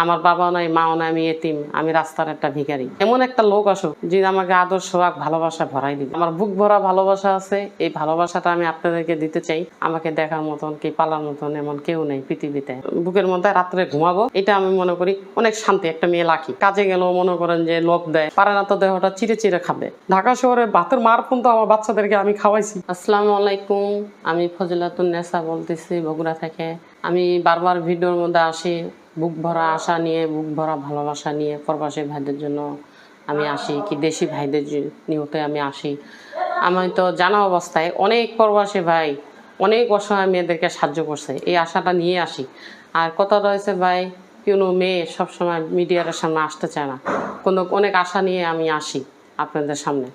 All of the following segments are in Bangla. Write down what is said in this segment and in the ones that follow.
আমার বাবা নাই, মাও নাই, আমি এতিম, আমি রাস্তার একটা ভিখারি। এমন একটা লোক আসুক যে আমাকে আদর সোহাগ ভালোবাসা ভরাই দিবে। আমার বুক ভরা ভালোবাসা আছে, এই ভালোবাসাটা আমি আপনাদেরকে দিতে চাই। আমাকে দেখার মতন কি পালার মতন এমন কেউ নেই পৃথিবীতে। বুকের মধ্যে রাত্রে ঘুমাবো, এটা আমি মনে করি অনেক শান্তি, একটা মেয়ে লাখি কাজে গেলেও মনে করেন যে লোক দেয়, পারে না তো দেহটা চিরে চিরে খাবে। ঢাকা শহরে ভাতের মার কিন্তু আমার বাচ্চাদেরকে আমি খাওয়াইছি। আসসালামু আলাইকুম, আমি ফজিলাতুন নেসা বলতেছি বগুড়া থেকে। আমি বারবার ভিডিওর মধ্যে আসি বুক ভরা আশা নিয়ে, বুক ভরা ভালোবাসা নিয়ে প্রবাসী ভাইদের জন্য আমি আসি কি দেশি ভাইদের নিয়তে আমি আসি। আমি তো জানা অবস্থায় অনেক প্রবাসী ভাই অনেক অসহায় মেয়েদেরকে সাহায্য করছে, এই আশাটা নিয়ে আসি। আর কথা রয়েছে ভাই, কোনো মেয়ে সবসময় মিডিয়ার সামনে আসতে চায় না। কোনো অনেক আশা নিয়ে আমি আসি আপনাদের সামনে।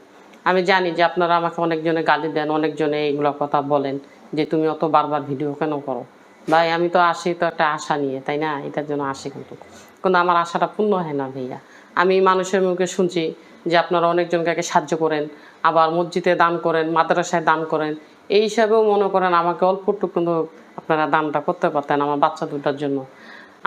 আমি জানি যে আপনারা আমাকে অনেকজনে গালি দেন, অনেকজনে এইগুলো কথা বলেন যে তুমি অত বারবার ভিডিও কেন করো? ভাই, আমি তো আসি, তো একটা আশা নিয়ে, তাই না? এটার জন্য আসি কিন্তু। কিন্তু আমার আশাটা পূর্ণ হয় না ভাইয়া। আমি মানুষের মুখে শুনছি যে আপনারা অনেকজনকে সাহায্য করেন, আবার মসজিদে দান করেন, মাদ্রাসায় দান করেন। এই হিসাবেও মনে করেন আমাকে অল্প একটু কিন্তু আপনারা দানটা করতে পারতেন আমার বাচ্চা দুটার জন্য।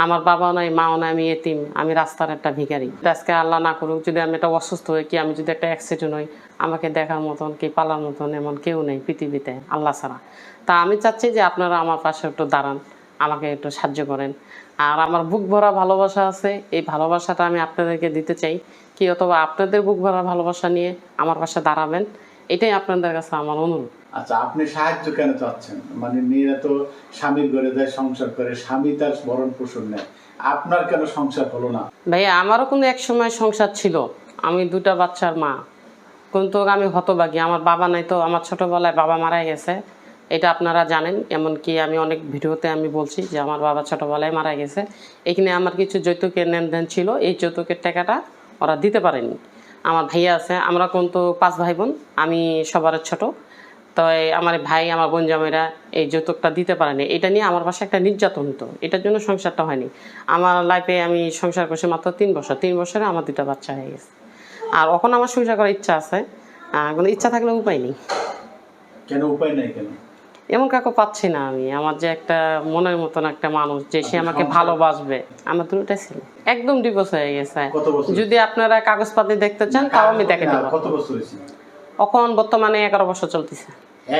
আমার বাবা নাই, মাও নাই, আমি এতিম, আমি রাস্তার একটা ভিখারি। আজকে আল্লাহ না করুক, যদি আমি একটা অসুস্থ হই, কি আমি যদি একটা অ্যাক্সিডেন্ট হই, আমাকে দেখার মতন কি পালার মতন এমন কেউ নেই পৃথিবীতে, আল্লাহ ছাড়া। তা আমি চাচ্ছি যে আপনারা আমার পাশে একটু দাঁড়ান, আমাকে একটু সাহায্য করেন। আর আমার বুক ভরা ভালোবাসা আছে, এই ভালোবাসাটা আমি আপনাদেরকে দিতে চাই, কি অথবা আপনাদের বুক ভরা ভালোবাসা নিয়ে আমার পাশে দাঁড়াবেন, এটাই আপনাদের কাছে আমার অনুরোধ। আচ্ছা আপনি সাহায্য কেন চাচ্ছেন? মানে মেয়েরা তো স্বামীর ঘরে যায়, সংসার করে, স্বামী তার ভরণ পোষণ নেয়। আপনার কেন সংসার হলো না? ভাইয়া, আমারও কিন্তু এক সময় সংসার ছিল। আমি দুটা বাচ্চার মা। কিন্তু আমি হতবাগী আমার বাবা নাই তো, আমার ছোটবেলায় বাবা মারা গেছে। এটা আপনারা জানেন, এমনকি আমি অনেক ভিডিওতে আমি বলছি যে আমার বাবা ছোটবেলায় মারা গেছে। এখানে আমার কিছু যৌতুকের লেনদেন ছিল। এই যৌতুকের টাকাটা ওরা দিতে পারেনি। আমার ভাইয়া আছে, আমরা কিন্তু পাঁচ ভাই বোন। আমি সবার ছোট। তো আমার ভাই আমার বোন জামাইরা এই যৌতুকটা দিতে পারেনি। এটা নিয়ে আমার পাশে একটা নির্যাতন হতো। এটার জন্য সংসারটা হয়নি। আমার লাইফে আমি সংসার করছি মাত্র তিন বছর। তিন বছরে আমার দুটা বাচ্চা হয়ে গেছে। আর এখন আমার সংসার করার ইচ্ছা আছে। কিন্তু ইচ্ছা থাকলে উপায় নেই। কেন উপায় নাই কেন? এমন কাউকে পাচ্ছি না আমি। আমার যে একটা মনের মতন একটা মানুষ যে সে আমাকে ভালোবাসবে। আমার দুটোটাই ছিল। একদম ডিভোর্স হয়ে গেছে। যদি আপনারা কাগজপাতি দেখতে চান তাও আমি দেখে না, দেবো কত বছর হয়েছে? এখন বর্তমানে এগারো বছর চলতেছে।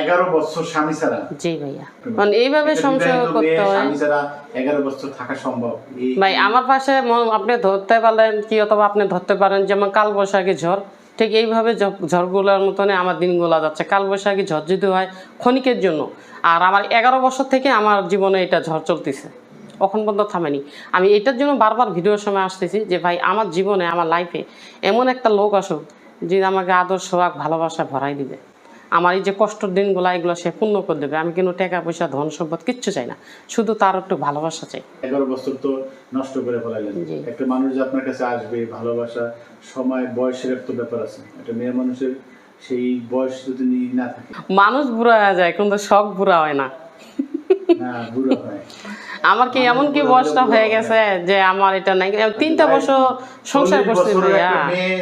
এগারো বছর স্বামী ছাড়া? জি ভাইয়া। এইভাবে সংসার করতে হয়। স্বামী ছাড়া এগারো বছর থাকা সম্ভব? ভাই আমার পাশে আপনি ধরতে কি অথবা আপনি ধরতে পারেন যেমন কাল বৈশাখী ঝড়। ঠিক এইভাবে ঝড়গুলোর মতনই আমার দিনগুলো যাচ্ছে। কাল বৈশাখী ঝড় যদি হয় ক্ষণিকের জন্য। আর আমার এগারো বছর থেকে আমার জীবনে এটা ঝড় চলতেছে। কখন পর্যন্ত থামেনি। আমি এটার জন্য বারবার ভিডিওর সময় আসতেছি যে ভাই আমার জীবনে আমার লাইফে এমন একটা লোক আসুক যে আমাকে আদর সোহাগ ভালোবাসা ভরাই দিবে আমার এই যে কষ্টের দিনগুলো এগুলো সে পূর্ণ করে দেবে। আমি কিন্তু টাকা পয়সা ধন সম্পদ কিচ্ছু চাই না। শুধু তার একটু ভালোবাসা চাই। এগারো বছর তো নষ্ট করে ফেলাইলেন। একটা মানুষ যে আপনার কাছে আসবে ভালোবাসা সময় বয়সের একটা ব্যাপার আছে। একটা মেয়ে মানুষের সেই বয়স যদি নি- থাকে। মানুষ বুড়া হয়ে যায় কিন্তু শখ বুড়া হয় না। না বুড়ো হয়। আমার কি এমন কি বয়সটা হয়ে গেছে যে আমার এটা নাই? তিনটা বছর সংসার করছি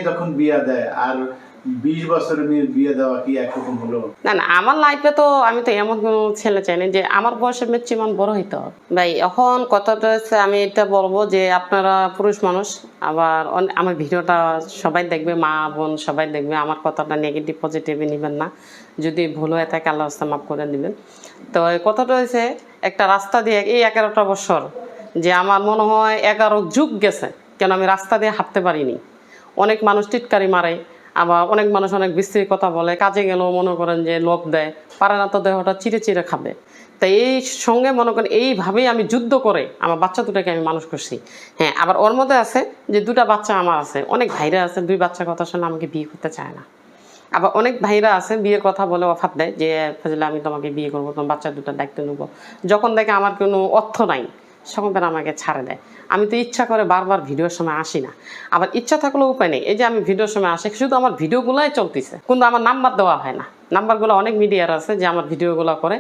যখন বিয়া দেয় আর বিশ বছরের মেয়ের বিয়ে দেওয়া কি একরকম হলো? না না, আমার লাইফে তো আমি তো এমন কোনো ছেলে চাই না যে আমার বয়সের মেয়ে চিমান বড় হইতে ভাই, এখন কথাটা হচ্ছে আমি এটা বলব যে আপনারা পুরুষ মানুষ, আবার আমার ভিডিওটা সবাই দেখবে, মা, বোন সবাই দেখবে, আমার কথাটা নেগেটিভ পজিটিভে নেবেন না। যদি ভুল হয়ে থাকে আল্লাহ রাস্তা মাফ করে দিবেন। তো কথাটা হয়েছে একটা রাস্তা দিয়ে এই এগারোটা বছর যে আমার মনে হয় এগারো যুগ গেছে, কেন আমি রাস্তা দিয়ে হাঁটতে পারিনি। অনেক মানুষ টিটকারি মারে আবার অনেক মানুষ অনেক বিস্তৃত কথা বলে, কাজে গেলেও মনে করেন যে লোভ দেয়, পারে না তো দেহটা চিরে চিরে খাবে। তাই এই সঙ্গে মনে করেন এইভাবেই আমি যুদ্ধ করে আমার বাচ্চা দুটাকে আমি মানুষ করছি। হ্যাঁ আবার ওর মধ্যে আছে যে দুটা বাচ্চা আমার আছে, অনেক ভাইরা আছে, দুই বাচ্চার কথা শুনে আমাকে বিয়ে করতে চায় না। আবার অনেক ভাইরা আছে, বিয়ের কথা বলে অফার দেয় যে, ফজলে আমি তোমাকে বিয়ে করব, তোমার বাচ্চা দুটার দায়িত্ব নেব। যখন দেখে আমার কোনো অর্থ নাই তারা আমাকে ছাড়ে দেয়। আমি তো ইচ্ছা করে বারবার ভিডিওর সময় আসি না। আবার ইচ্ছা থাকলেও উপায় নেই। এই যে আমি ভিডিওর সময় আসি, শুধু আমার ভিডিওগুলোই চলতেছে। কিন্তু আমার নাম্বার দেওয়া হয় না। নাম্বারগুলো অনেক মিডিয়ার আছে যে আমার ভিডিওগুলো করে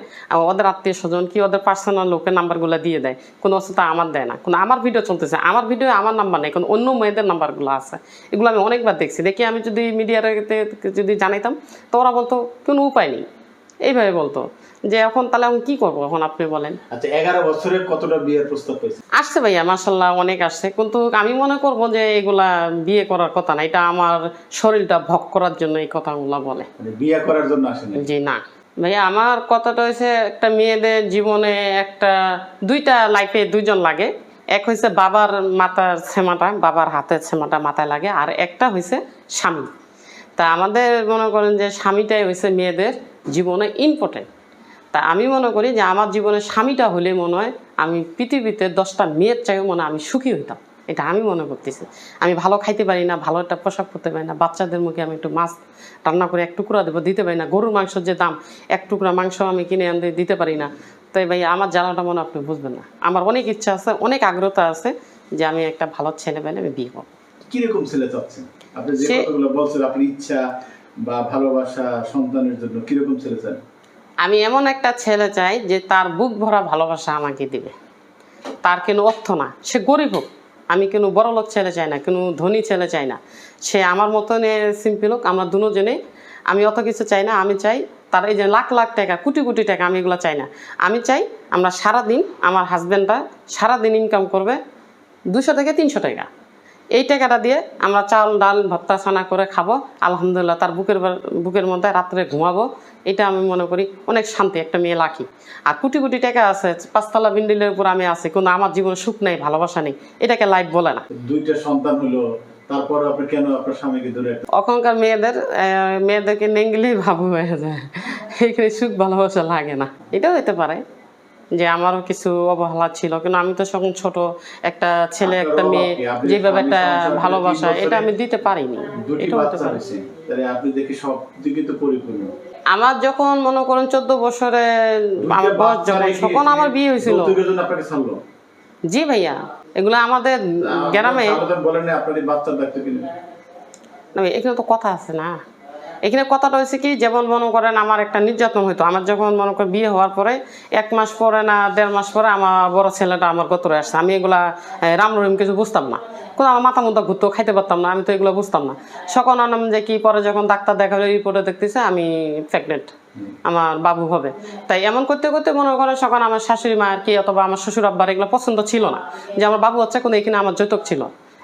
ওদের আত্মীয় স্বজন কি ওদের পার্সোনাল লোকের নাম্বারগুলো দিয়ে দেয়। কোনো অবস্থা আমার দেয় না। কোনো আমার ভিডিও চলতেছে, আমার ভিডিও আমার নাম্বার নেই। কোনো অন্য মেয়েদের নাম্বারগুলো আছে। এগুলো আমি অনেকবার দেখছি। দেখি আমি যদি মিডিয়ার যদি জানাইতাম, তো ওরা বলতো কোনো উপায় নেই। এইভাবে বলতো যে এখন তাহলে আমি কি করব এখন আপনি বলেন। আচ্ছা এগারো বছরে কতটা বিয়ের প্রস্তাব পেয়েছে আসছে ভাইয়া মার্শাল্লাহ অনেক আসছে কিন্তু আমি মনে করব যে এগুলা বিয়ে করার কথা না এটা আমার শরীরটা ভক করার জন্য এই কথাগুলো বলে। মানে বিয়ে করার জন্য আসেনি জি না। ভাইয়া আমার কথাটা হয়েছে একটা মেয়েদের জীবনে একটা দুইটা লাইফে দুইজন লাগে। এক হয়েছে বাবার মাথার ছেমাটা বাবার হাতের ছেমাটা মাথায় লাগে আর একটা হয়েছে স্বামী তা আমাদের মনে করেন যে স্বামীটাই হয়েছে মেয়েদের জীবনে ইম্পর্টেন্ট তা আমি মনে করি যে আমার জীবনে স্বামীটা হলে মনে হয় আমি পৃথিবীতে দশটা মেয়ের চাইও মনে আমি সুখী হইতাম। এটা আমি মনে করতেছি। আমি ভালো খাইতে পারি না, ভালো একটা পোশাক পরতে পারি না, বাচ্চাদের মুখে আমি একটু মাছ রান্না করে এক টুকরা দেবো, দিতে পারি না। গরুর মাংসের যে দাম, এক টুকরা মাংস আমি কিনে আনতে দিতে পারি না। তাই ভাই, আমার জ্বালাটা মনে আপনি বুঝবেন না। আমার অনেক ইচ্ছা আছে, অনেক আগ্রহতা আছে যে আমি একটা ভালো ছেলে পেলে আমি বিয়ে করব। কীরকম ছেলে চাচ্ছেন? আপনি যে কথাগুলো বলছেন আপনার ইচ্ছা বা ভালোবাসা সন্তানের জন্য কীরকম ছেলে চান? আমি এমন একটা ছেলে চাই যে তার বুক ভরা ভালোবাসা আমাকে দিবে। তার কোনো অর্থ না। সে গরিব হোক আমি কোনো বড় লোক ছেলে চাই না কোনো ধনী ছেলে চাই না। সে আমার মতন সিম্পল হোক আমরা দুজনে আমি অত কিছু চাই না আমি চাই তার এই যে লাখ লাখ টাকা কোটি কোটি টাকা আমি এগুলো চাই না। আমি চাই আমরা সারাদিন আমার হাজব্যান্ডটা সারাদিন ইনকাম করবে দুশো থেকে তিনশো টাকা। এই টাকাটা দিয়ে আমরা চাল ডাল ভত্তা ছানা করে খাব। আলহামদুলিল্লাহ তার বুকের বুকের মধ্যে রাত্রে ঘুমাবো। এটা আমি মনে করি অনেক শান্তি একটা মেয়ে লাকি। আর কোটি কোটি টাকা আছে পাঁচতলা বিন্ডিলের উপর আমি আছি কিন্তু আমার জীবনে সুখ নেই ভালোবাসা নেই। এটাকে লাইফ বলে না। দুইটা সন্তান হলো তারপর আপনি কেন আপনার স্বামীকে? ওখানকার মেয়েদের মেয়েদেরকে নেংলেই ভাবু হয়ে যায়। এখানে সুখ ভালোবাসা লাগে না। এটাও হতে পারে। যে আমারও কিছু অবহেলা ছিল। কিন্তু আমি তো তখন ছোট একটা ছেলে একটা মেয়ে যেভাবে একটা ভালোবাসা এটা আমি দিতে পারিনি। এটাও হতে পারে আপনি দেখি সব দিকে তো পরিপূর্ণ। আমার যখন মনে করেন চোদ্দ বছরে আমার বয়স যখন তখন আমার বিয়ে হয়েছিল। জি ভাইয়া এগুলো আমাদের গ্রামে এখানে তো কথা আছে না। এখানে কথাটা হয়েছে কি, যেমন মনে করেন আমার একটা নির্যাতন হইতো। আমার যখন মনে করেন বিয়ে হওয়ার পরে, এক মাস পরে না দেড় মাস পরে আমার বড় ছেলেটা আমার গতরে আসছে। আমি এগুলা রাম রহিম কিছু বুঝতাম না। কোনো আমার মাথা মতো ঘুরতো, খাইতে পারতাম না, আমি তো এগুলো বুঝতাম না। সকল আনাম যে কি, পরে যখন ডাক্তার দেখাল রিপোর্টে দেখতেছে আমি প্রেগনেন্ট আমার বাবু হবে। তাই এমন করতে করতে মনে করেন সকাল আমার শাশুড়ি মা আর কি, অথবা আমার শ্বশুর আব্বার এগুলো পছন্দ ছিল না। যে আমার বাবু হচ্ছে কোনো, এখানে আমার যৌতুক ছিল।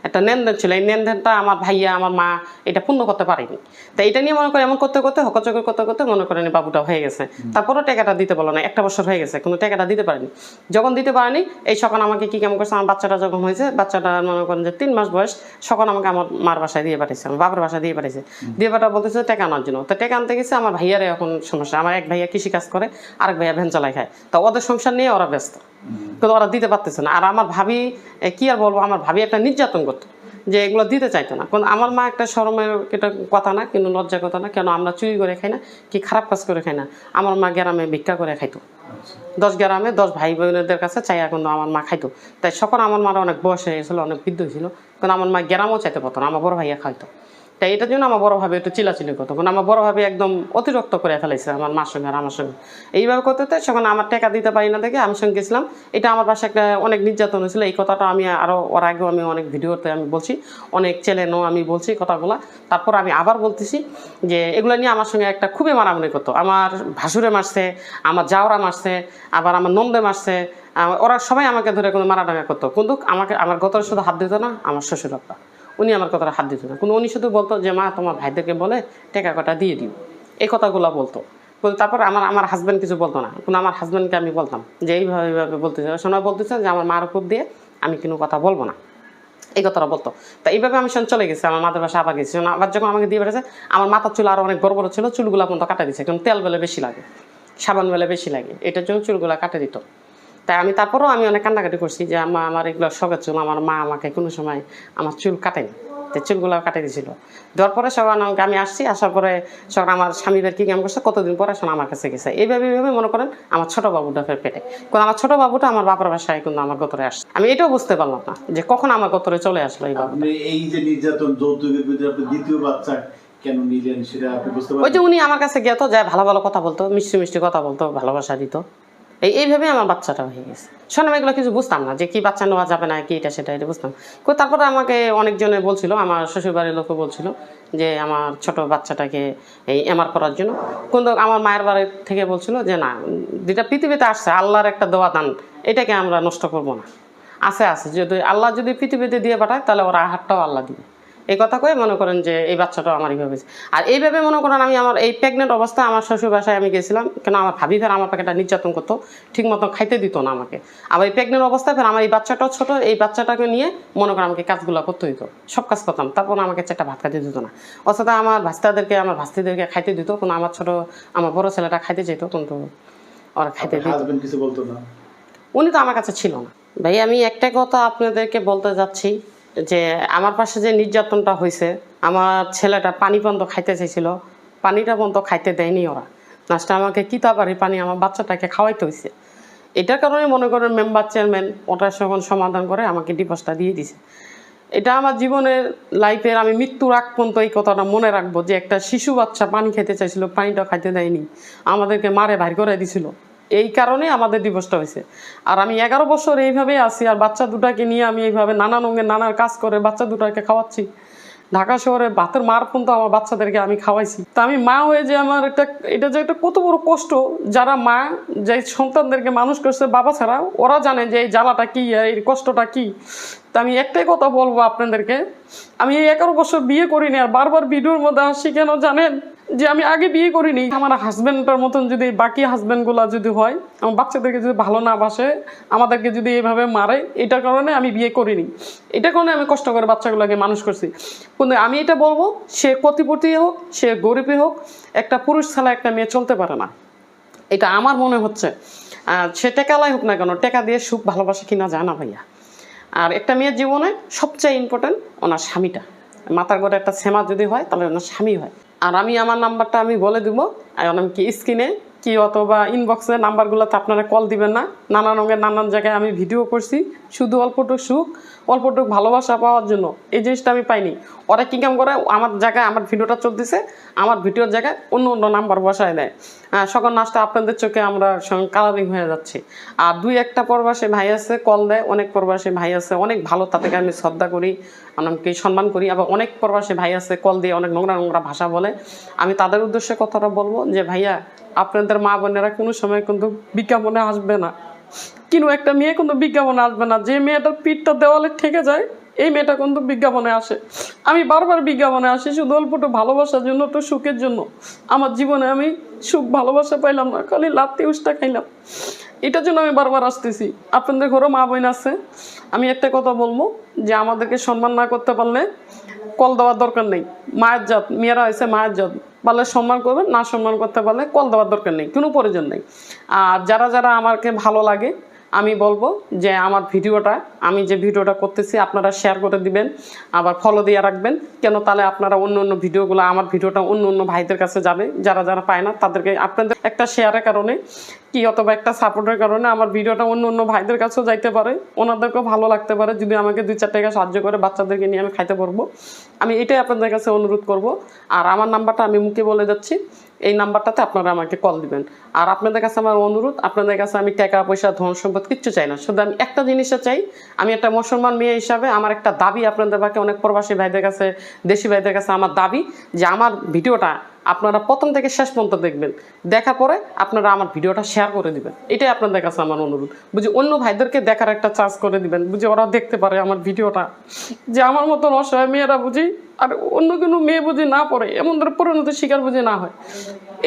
একটা লেনদেন ছিল। এই লেনদেনটা আমার ভাইয়া আমার মা এটা পূর্ণ করতে পারেনি। তাই এটা নিয়ে মনে করে এমন করতে করতে হকচকর করতে করতে মনে করেন বাবুটা হয়ে গেছে। তারপরও টাকাটা দিতে বলো না একটা বছর হয়ে গেছে কোনো টাকাটা দিতে পারেনি। যখন দিতে পারেনি এই সকাল আমাকে কি কেমন করছে আমার বাচ্চাটা যখন হয়েছে বাচ্চাটা মনে করেন যে তিন মাস বয়স সকাল আমাকে আমার মার বাসায় দিয়ে পাঠিয়েছে আমার বাবার বাসায় দিয়ে পাঠিয়েছে দিয়ে পাঠা বলতেছে টাকা আনার জন্য। তো টাকা আনতে গেছে আমার ভাইয়ারে এখন সমস্যা। আমার এক ভাইয়া কৃষি কাজ করে আরেক ভাইয়া ভ্যান চালায় খায়। তো ওদের সংসার নিয়ে ওরা ব্যস্ত। কিন্তু ওরা দিতে পারতেছে না। আর আমার ভাবি কি আর বলব, আমার ভাবি একটা নির্যাতন করতো, যে এগুলো দিতে চাইতো না। কিন্তু আমার মা একটা শরমের এটা কথা না, কিন্তু লজ্জা কথা না, কেন আমরা চুরি করে খাই না, কি খারাপ কাজ করে খাই না, আমার মা গ্রামে ভিক্ষা করে খাইতো। দশ গ্রামে দশ ভাই বোনদের কাছে চাইয়া কিন্তু আমার মা খাইতো। তাই সকল আমার মারা অনেক বয়স হয়ে গেছিল, অনেক বৃদ্ধ হয়েছিল, কিন্তু আমার মা গ্রামও চাইতে পারতো না, আমার বড় ভাইয়া খাইতো তাই এটার জন্য আমার বড় ভাবে একটু চিলাচিলি করতো। কারণ আমার বড় ভাবে একদম অতিরিক্ত করে ফেলেছে আমার মার সঙ্গে আর আমার সঙ্গে। এইভাবে করতে করতে যখন আমার টাকা দিতে পারি না দেখে আমি সঙ্গে গেছিলাম। এটা আমার পাশে একটা অনেক নির্যাতন হয়েছিল। এই কথাটা আমি আরও ওর আগেও আমি অনেক ভিডিওতে আমি বলছি। অনেক চ্যানেলও আমি বলছি কথাগুলা। তারপর আমি আবার বলতেছি যে এগুলো নিয়ে আমার সঙ্গে একটা খুবই মারামারি করতো। আমার ভাসুরে মারছে, আমার জাওরা মারছে, আবার আমার নন্দে মারছে। ওরা সবাই আমাকে ধরে কোনো মারাটাঙ্গা করতো। কিন্তু আমাকে, আমার গতরে শুধু হাত দিত না, আমার শ্বশুর আব্বা উনি আমার কথাটা হাত দিত না। কিন্তু উনি শুধু বলতো যে, মা, তোমার ভাইদেরকে বলে টাকা কটা দিয়ে দিও। এই কথাগুলো বলতো। তারপর আমার আমার হাজব্যান্ড কিছু বলতো না। কিন্তু আমার হাজব্যান্ডকে আমি বলতাম যে, এইভাবে এইভাবে বলতেছে। শোনা বলতেছে যে, আমার মার উপর দিয়ে আমি কোনো কথা বলব না। এই কথাটা বলতো। তা এইভাবে আমি শোন চলে গেছি, আমার মাদের বাসা আবার গেছি। আবার যখন আমাকে দিয়ে বেড়েছে, আমার মাথার চুল আরও অনেক বড় বড় ছিল, চুলগুলো পর্যন্ত কাটা দিচ্ছে কারণ তেল বেলে বেশি লাগে, সাবান বেলে বেশি লাগে, এটার জন্য চুলগুলো কাটে দিত। তাই আমি তারপরেও আমি অনেক কান্নাকাটি করছি যে আমা আমার এগুলো শখের চুল আমার মা আমাকে কোনো সময় আমার চুল কাটেনি। তো চুলগুলো কাটে দিয়েছিল দেওয়ার পরে সবাই আমাকে আমি আসছি আসার পরে সব আমার স্বামীদের কি কেমন করছে? কতদিন পরে শোনা আমার কাছে গেছে। এইভাবে এইভাবে মনে করেন আমার ছোট বাবুটা ফের পেটে। কিন্তু আমার ছোট বাবুটা আমার বাবার বাসায় কিন্তু আমার গতরে আসছে। আমি এটাও বুঝতে পারলাম না যে কখন আমার গতরে চলে আসলো এই বাবু এই যে নির্যাতন যৌতুকের ভিতরে দ্বিতীয় বাচ্চা কেন নিলেন সেটা আপনি বুঝতে ওই যে উনি আমার কাছে গিয়ে তো যায় ভালো ভালো কথা বলতো মিষ্টি মিষ্টি কথা বলতো ভালোবাসা দিত। এই, এইভাবে আমার বাচ্চাটা হয়ে গেছে। শোনো এগুলো কিছু বুঝতাম না যে কি বাচ্চা নেওয়া যাবে না, কি এটা সেটা এটা বুঝতাম। তারপরে আমাকে অনেকজনে বলছিল, আমার শ্বশুরবাড়ির লোকও বলছিল যে আমার ছোট বাচ্চাটাকে এই এমআর করার জন্য। কিন্তু আমার মায়ের বাড়ি থেকে বলছিল যে না, যেটা পৃথিবীতে আসছে, আল্লাহর একটা দেওয়া দান, এটাকে আমরা নষ্ট করব না। আছে আছে, যদি আল্লাহ যদি পৃথিবীতে দিয়ে পাঠায়, তাহলে ওর আহারটাও আল্লাহ দিবে। এই কথা কয়ে মনে করেন যে এই বাচ্চাটাও আমার এইভাবে আর এইভাবে মনে করেন আমি আমার এই প্রেগনেন্ট অবস্থায় আমার শ্বশুর বাসায় আমি গেছিলাম কেন আমার ভাবি ফের আমার প্যাকেটটা নির্যাতন করতো ঠিক মতো খাইতে দিত না আমাকে। আবার এই প্রেগনেন্ট অবস্থায় ফের আমার এই বাচ্চাটাও ছোট এই বাচ্চাটাকে নিয়ে মনে করেন আমাকে কাজগুলো করতে হইতো সব কাজ করতাম তারপর আমাকে চারটা ভাত খাইতে দিত না। অর্থাৎ আমার ভাস্তাদেরকে আমার ভাস্তিদেরকে খাইতে দিত কোনো আমার ছোট আমার বড় ছেলেটা খাইতে যেত কিন্তু ওরা খাইতে দিত। কিছু বলতো না? উনি তো আমার কাছে ছিল না। ভাই আমি একটা কথা আপনাদেরকে বলতে যাচ্ছি যে আমার পাশে যে নির্যাতনটা হয়েছে আমার ছেলেটা পানি পর্যন্ত খাইতে চাইছিল, পানিটা পর্যন্ত খাইতে দেয়নি ওরা। লাস্টে আমাকে কিতাবারি পানি আমার বাচ্চাটাকে খাওয়াইতে হয়েছে এটার কারণে মনে করেন মেম্বার চেয়ারম্যান ওটা যখন সমাধান করে আমাকে ডিভোর্সটা দিয়ে দিছে। এটা আমার জীবনের লাইফের আমি মৃত্যুর আগ পর্যন্ত এই কথাটা মনে রাখব যে একটা শিশু বাচ্চা পানি খেতে চাইছিল, পানিটা খাইতে দেয়নি। আমাদেরকে মারে বাইর করে দিছিল। এই কারণে আমাদের ডিভোর্সটা হয়েছে। আর আমি এগারো বছর এইভাবেই আছি, আর বাচ্চা দুটাকে নিয়ে আমি এইভাবে নানান অঙ্গে নানার কাজ করে বাচ্চা দুটাকে খাওয়াচ্ছি। ঢাকা শহরে ভাতের মার পর্যন্ত আমার বাচ্চাদেরকে আমি খাওয়াইছি। তা আমি মা হয়ে যে আমার একটা, এটা যে একটা কত বড় কষ্ট, যারা মা যে সন্তানদেরকে মানুষ করছে বাবা ছাড়া, ওরা জানে যে এই জ্বালাটা কী, এই কষ্টটা কী। তা আমি একটাই কথা বলব আপনাদেরকে, আমি এই এগারো বছর বিয়ে করিনি, আর বারবার ভিডিওর মধ্যে আসি কেন জানেন? যে আমি আগে বিয়ে করিনি। আমার হাজব্যান্ডটার মতন যদি বাকি হাজব্যান্ডগুলা যদি হয়, আমার বাচ্চাদেরকে যদি ভালো না বাসে, আমাদেরকে যদি এইভাবে মারে, এটার কারণে আমি বিয়ে করিনি। এটার কারণে আমি কষ্ট করে বাচ্চাগুলোকে মানুষ করছি। কিন্তু আমি এটা বলব, সে কোটিপতি হোক, সে গরিবই হোক, একটা পুরুষ ছাড়া একটা মেয়ে চলতে পারে না। এটা আমার মনে হচ্ছে। সে টেকালাই হোক না কেন, টেকা দিয়ে সুখ, ভালোবাসা কিনা যায় না ভাইয়া। আর একটা মেয়ের জীবনে সবচেয়ে ইম্পর্টেন্ট ওনার স্বামীটা। মাথার ঘরে একটা সেমা যদি হয়, তাহলে ওনার স্বামী হয়। আর আমি আমার নাম্বারটা আমি বলে দিব। আর আমি কি স্ক্রিনে কি অথবা ইনবক্সে নাম্বারগুলোতে আপনারা কল দিবেন না। নানা রঙের নানান জায়গায় আমি ভিডিও করছি। শুধু অল্পটুক সুখ, অল্পটুক ভালোবাসা পাওয়ার জন্য। এই জিনিসটা আমি পাইনি। ওরা কী কাম করে? আমার জায়গায় আমার ভিডিওটা চলতেছে। আমার ভিডিওর জায়গায় অন্য অন্য নাম্বার বসায় দেয় সকল নাচটা আপনাদের চোখে আমরা কালারিং হয়ে যাচ্ছি। আর দুই একটা প্রবাসী ভাই আছে কল দেয়। অনেক প্রবাসী ভাই আছে। অনেক ভালো, তাদেরকে আমি শ্রদ্ধা করি, আমাকে সম্মান করি। আবার অনেক প্রবাসী ভাই আছে কল দিয়ে অনেক নোংরা নোংরা ভাষা বলে। আমি তাদের উদ্দেশ্যে কথাটা বলব যে, ভাইয়া, আপনাদের মা বোনেরা কোনো সময় কিন্তু বিজ্ঞাপনে আসবে না। কিন্তু একটা মেয়ে কিন্তু বিজ্ঞাপনে আসবে না। যে মেয়েটার পিঠটা দেওয়ালে ঠেকে যায়, এই মেয়েটা কিন্তু বিজ্ঞাপনে আসে। আমি বারবার বিজ্ঞাপনে আসি শুধু অল্পটু ভালোবাসার জন্য, একটু সুখের জন্য। আমার জীবনে আমি সুখ ভালোবাসা পাইলাম না, খালি লাত্তি উষ্টা খাইলাম। এটার জন্য আমি বারবার আসতেছি। আপনাদের ঘরেও মা বোন আছে। আমি একটা কথা বলব, যে আমাদেরকে সম্মান না করতে পারলে কল দেওয়ার দরকার নেই। মায়ের জাত, মেয়েরা হয়েছে মায়ের জাত। পারলে সম্মান করবেন, না সম্মান করতে পারলে কল দেওয়ার দরকার নেই। কোনো প্রয়োজন নেই। আর যারা যারা আমাকে ভালো লাগে আমি বলব যে আমার ভিডিওটা, আমি যে ভিডিওটা করতেছি আপনারা শেয়ার করে দিবেন, আবার ফলো দিয়ে রাখবেন, কেন তাহলে আপনারা অন্য অন্য ভিডিওগুলো, আমার ভিডিওটা অন্য অন্য ভাইদের কাছে যাবে, যারা যারা পায় না, তাদেরকে আপনাদের একটা শেয়ারের কারণে, কি অথবা একটা সাপোর্টের কারণে আমার ভিডিওটা অন্য অন্য ভাইদের কাছেও যাইতে পারে, ওনাদেরকেও ভালো লাগতে পারে, যদি আমাকে দুই চার টাকা সাহায্য করে বাচ্চাদেরকে নিয়ে আমি খাইতে পারব। আমি এটাই আপনাদের কাছে অনুরোধ করব। আর আমার নাম্বারটা আমি মুখে বলে যাচ্ছি এই নাম্বারটাতে আপনারা আমাকে কল দিবেন। আর আপনাদের কাছে আমার অনুরোধ, আপনাদের কাছে আমি টাকা, পয়সা, ধন সম্পদ কিচ্ছু চাই না। শুধু আমি একটা জিনিসটা চাই, আমি একটা মুসলমান মেয়ে হিসাবে আমার একটা দাবি আপনাদের বাকি অনেক প্রবাসী ভাইদের কাছে, দেশি ভাইদের কাছে আমার দাবি যে আমার ভিডিওটা আপনারা প্রথম থেকে শেষ পর্যন্ত দেখবেন। দেখার পরে আপনারা আমার ভিডিওটা শেয়ার করে দিবেন। এটাই আপনাদের কাছে আমার অনুরোধ। বুঝি অন্য ভাইদেরকে দেখার একটা চার্জ করে দিবেন। বুঝি ওরা দেখতে পারে আমার ভিডিওটা। যে আমার মতন অসহায় মেয়েরা বুঝি, আর অন্য কোনো মেয়ে বুঝি না পড়ে, এমন ধরে পরিণত শিকার বুঝি না হয়।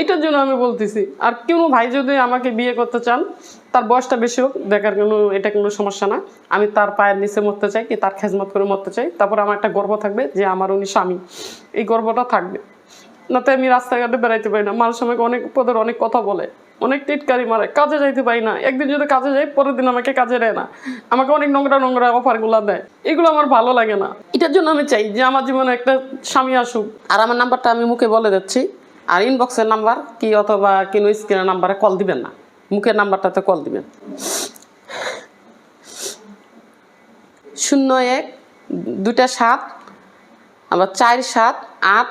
এটার জন্য আমি বলতেছি, আর কোনো ভাই যদি আমাকে বিয়ে করতে চান, তার বয়সটা বেশি হোক, দেখার কোনো, এটা কোনো সমস্যা না। আমি তার পায়ের নিচে মরতে চাই, কি তার খেজমত করে মরতে চাই। তারপর আমার একটা গর্ব থাকবে যে আমার উনি স্বামী। এই গর্বটা থাকবে। না তো আমি রাস্তাঘাটে বেড়াইতে পারি না। মানুষ আমাকে অনেক পদের অনেক কথা বলে, অনেক টিটকারি মারে, কাজে যাইতে পারি না। একদিন যদি কাজে যাই, পরের দিন আমাকে কাজে দেয় না। আমাকে অনেক নোংরা নোংরা অফারগুলো দেয়। এগুলো আমার ভালো লাগে না। এটার জন্য আমি চাই যে আমার জীবনে একটা স্বামী আসুক। আর আমার নাম্বারটা আমি মুখে বলে দিচ্ছি। আর ইনবক্সের নাম্বার কি অথবা কিনো স্ক্রিনের নাম্বারে কল দিবেন না। মুখের নাম্বারটাতে কল দিবেন। শূন্য এক দুটা সাত, আবার চার সাত, আট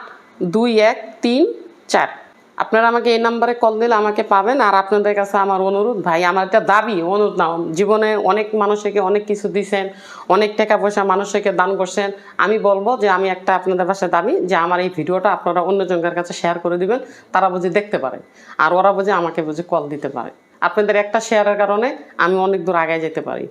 দুই এক তিন চার। আপনারা আমাকে এই নাম্বারে কল দিলে আমাকে পাবেন আর আপনাদের কাছে আমার অনুরোধ, ভাই, আমার একটা দাবি, অনুরোধ না জীবনে অনেক মানুষকে অনেক কিছু দিছেন, অনেক টাকা পয়সা মানুষকে দান করছেন। আমি বলব যে আমি একটা আপনাদের পাশে দাবি যে আমার এই ভিডিওটা আপনারা অন্যজনের কাছে শেয়ার করে দিবেন, তারা বুঝে দেখতে পারে। আর ওরা বুঝে আমাকে বুঝে কল দিতে পারে। আপনাদের একটা শেয়ারের কারণে আমি অনেক দূর আগে যেতে পারি।